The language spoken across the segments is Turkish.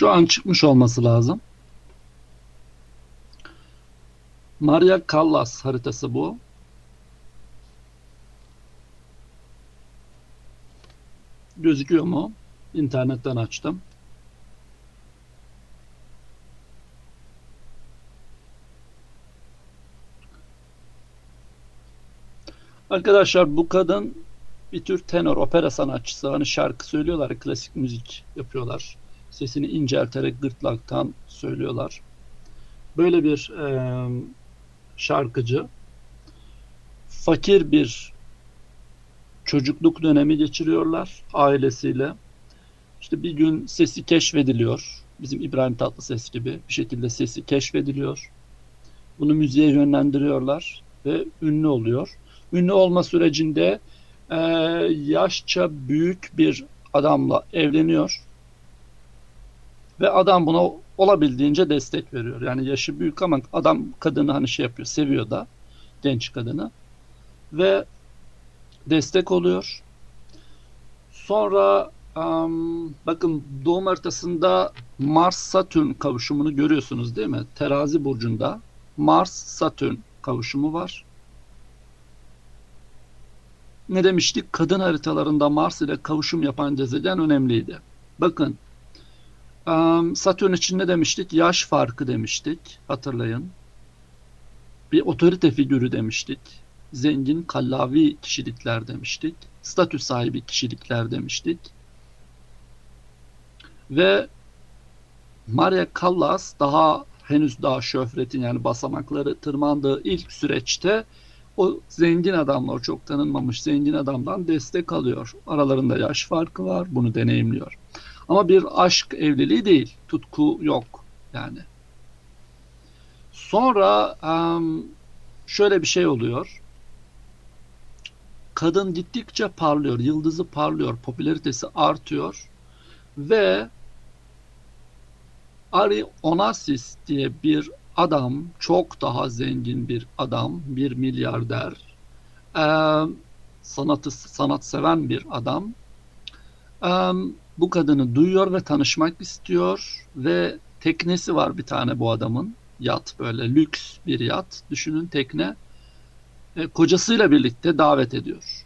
Şu an çıkmış olması lazım. Maria Callas haritası bu. Gözüküyor mu? İnternetten açtım. Arkadaşlar bu kadın bir tür tenor opera sanatçısı. Hani şarkı söylüyorlar, klasik müzik yapıyorlar. Sesini incelterek gırtlaktan söylüyorlar. Böyle bir e, şarkıcı. Fakir bir çocukluk dönemi geçiriyorlar ailesiyle. İşte bir gün sesi keşfediliyor. Bizim İbrahim Tatlıses gibi bir şekilde sesi keşfediliyor. Bunu müziğe yönlendiriyorlar ve ünlü oluyor. Ünlü olma sürecinde e, yaşça büyük bir adamla evleniyor. Ve adam buna olabildiğince destek veriyor. Yani yaşı büyük ama adam kadını hani şey yapıyor, seviyor da genç kadını. Ve destek oluyor. Sonra um, bakın doğum haritasında Mars-Satürn kavuşumunu görüyorsunuz değil mi? Terazi burcunda Mars-Satürn kavuşumu var. Ne demiştik? Kadın haritalarında Mars ile kavuşum yapan gezegen önemliydi. Bakın Satürn için ne demiştik? Yaş farkı demiştik. Hatırlayın. Bir otorite figürü demiştik zengin kallavi kişilikler demiştik. Statü sahibi kişilikler demiştik. Ve Maria Callas daha henüz daha şöhretin yani basamakları tırmandığı ilk süreçte o zengin adamla, o çok tanınmamış zengin adamdan destek alıyor. Aralarında yaş farkı var, bunu deneyimliyor. Ama bir aşk evliliği değil, tutku yok yani. Sonra şöyle bir şey oluyor kadın gittikçe parlıyor, yıldızı parlıyor, popülaritesi artıyor ve Ari Onassis diye bir adam, çok daha zengin bir adam, bir milyarder, sanatı sanat seven bir adam. Bu kadını duyuyor ve tanışmak istiyor ve teknesi var bir tane bu adamın. Yat böyle lüks bir yat. Düşünün tekne e, kocasıyla birlikte davet ediyor.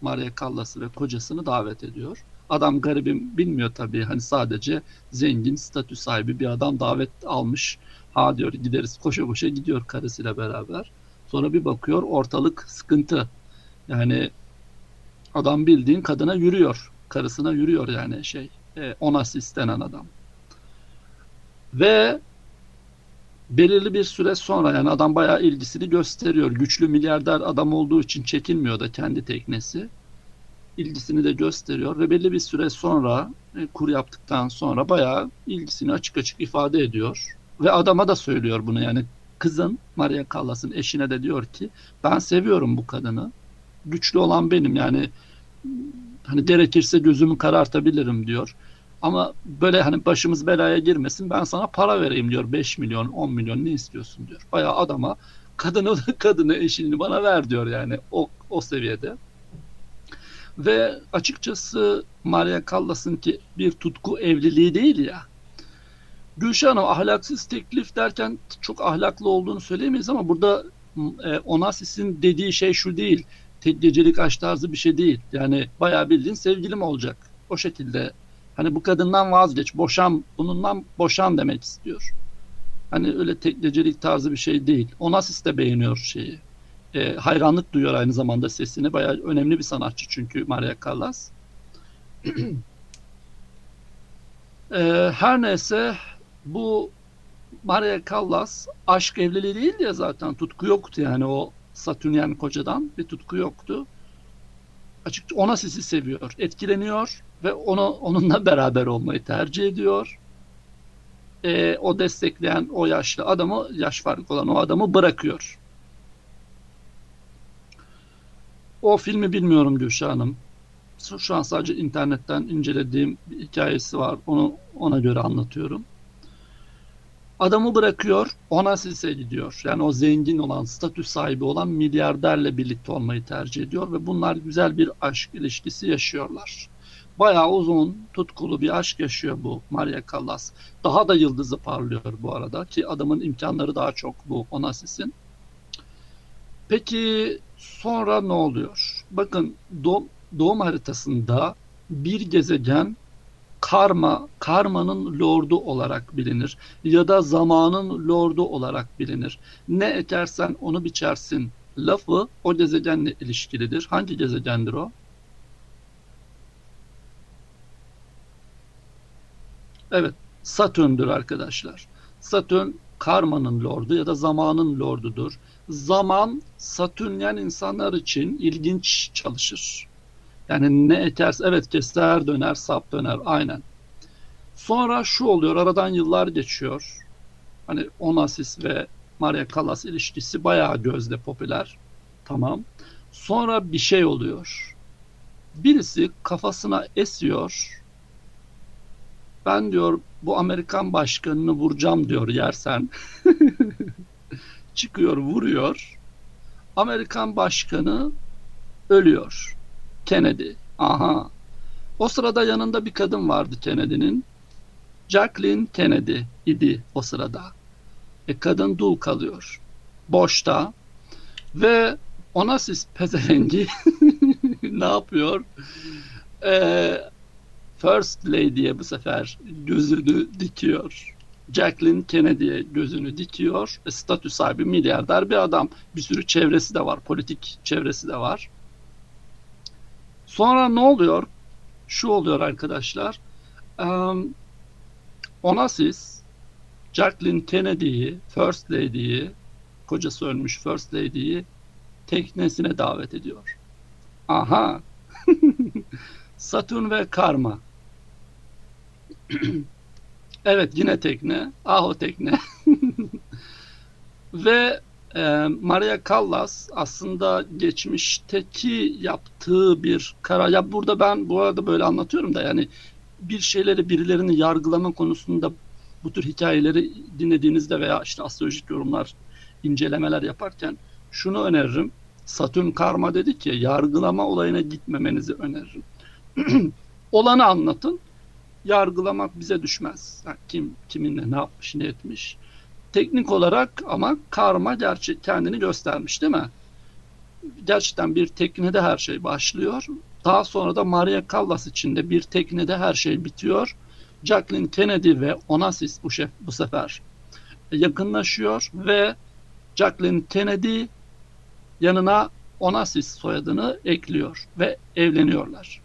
Maria Callas'ı ve kocasını davet ediyor. Adam garibim bilmiyor tabii hani sadece zengin statü sahibi bir adam davet almış. Ha diyor gideriz koşa koşa gidiyor karısıyla beraber. Sonra bir bakıyor ortalık sıkıntı. Yani adam bildiğin kadına yürüyor. Karısına yürüyor yani şey. E, ona sistenen adam. Ve belirli bir süre sonra yani adam bayağı ilgisini gösteriyor. Güçlü milyarder adam olduğu için çekinmiyor da kendi teknesi. ilgisini de gösteriyor ve belli bir süre sonra e, kur yaptıktan sonra bayağı ilgisini açık açık ifade ediyor. Ve adama da söylüyor bunu yani kızın Maria Callas'ın eşine de diyor ki ben seviyorum bu kadını. Güçlü olan benim yani hani gerekirse gözümü karartabilirim diyor. Ama böyle hani başımız belaya girmesin ben sana para vereyim diyor. 5 milyon 10 milyon ne istiyorsun diyor. Bayağı adama kadını kadını eşini bana ver diyor yani o, o seviyede. Ve açıkçası Maria Callas'ın ki bir tutku evliliği değil ya. Gülşah Hanım ahlaksız teklif derken çok ahlaklı olduğunu söyleyemeyiz ama burada e, Onasis'in dediği şey şu değil. Tek gecelik aşk tarzı bir şey değil. Yani bayağı bildiğin sevgilim olacak. O şekilde Hani bu kadından vazgeç, boşan, bunundan boşan demek istiyor. Hani öyle teknecilik tarzı bir şey değil. Onassis de beğeniyor şeyi. E, hayranlık duyuyor aynı zamanda sesini. Bayağı önemli bir sanatçı çünkü Maria Callas. e, her neyse bu Maria Callas aşk evliliği değil ya zaten tutku yoktu yani o Satürnyen kocadan bir tutku yoktu. Açıkça ona sizi seviyor, etkileniyor ve onu onunla beraber olmayı tercih ediyor. E, o destekleyen o yaşlı adamı, yaş farkı olan o adamı bırakıyor. O filmi bilmiyorum Gülşah Hanım. Şu an sadece internetten incelediğim bir hikayesi var. Onu ona göre anlatıyorum. Adamı bırakıyor, ona sise gidiyor. Yani o zengin olan, statü sahibi olan milyarderle birlikte olmayı tercih ediyor ve bunlar güzel bir aşk ilişkisi yaşıyorlar. Bayağı uzun, tutkulu bir aşk yaşıyor bu Maria Callas. Daha da yıldızı parlıyor bu arada ki adamın imkanları daha çok bu Onassis'in. Peki sonra ne oluyor? Bakın doğum, doğum haritasında bir gezegen karma, karmanın lordu olarak bilinir ya da zamanın lordu olarak bilinir. Ne ekersen onu biçersin lafı o gezegenle ilişkilidir. Hangi gezegendir o? Evet, Satürn'dür arkadaşlar. Satürn karmanın lordu ya da zamanın lordudur. Zaman Satürnyen insanlar için ilginç çalışır. Yani ne ekerse evet keser döner sap döner aynen. Sonra şu oluyor aradan yıllar geçiyor. Hani Onassis ve Maria Callas ilişkisi bayağı gözde popüler. Tamam. Sonra bir şey oluyor. Birisi kafasına esiyor. Ben diyor bu Amerikan başkanını vuracağım diyor yersen. Çıkıyor vuruyor. Amerikan başkanı ölüyor. Kennedy. Aha. O sırada yanında bir kadın vardı Kennedy'nin. Jacqueline Kennedy idi o sırada. E kadın dul kalıyor. Boşta. Ve Onassis pezevengi ne yapıyor? E, First Lady'ye bu sefer gözünü dikiyor. Jacqueline Kennedy'ye gözünü dikiyor. E, statü sahibi milyarder bir adam. Bir sürü çevresi de var. Politik çevresi de var. Sonra ne oluyor? Şu oluyor arkadaşlar. Um, Onassis Jacqueline Kennedy'yi, First Lady'yi, kocası ölmüş First Lady'yi teknesine davet ediyor. Aha. Satürn ve Karma. evet yine tekne. Ah o tekne. ve e, Maria Callas aslında geçmişteki yaptığı bir karar. Ya burada ben bu arada böyle anlatıyorum da yani bir şeyleri birilerini yargılama konusunda bu tür hikayeleri dinlediğinizde veya işte astrolojik yorumlar, incelemeler yaparken şunu öneririm. Satürn karma dedik ya yargılama olayına gitmemenizi öneririm. Olanı anlatın. Yargılamak bize düşmez. Yani kim kiminle ne yapmış, ne etmiş. Teknik olarak ama karma gerçek kendini göstermiş değil mi? Gerçekten bir teknede her şey başlıyor. Daha sonra da Maria Callas içinde bir teknede her şey bitiyor. Jacqueline Kennedy ve Onassis bu, şef, bu sefer yakınlaşıyor ve Jacqueline Kennedy yanına Onassis soyadını ekliyor ve evleniyorlar.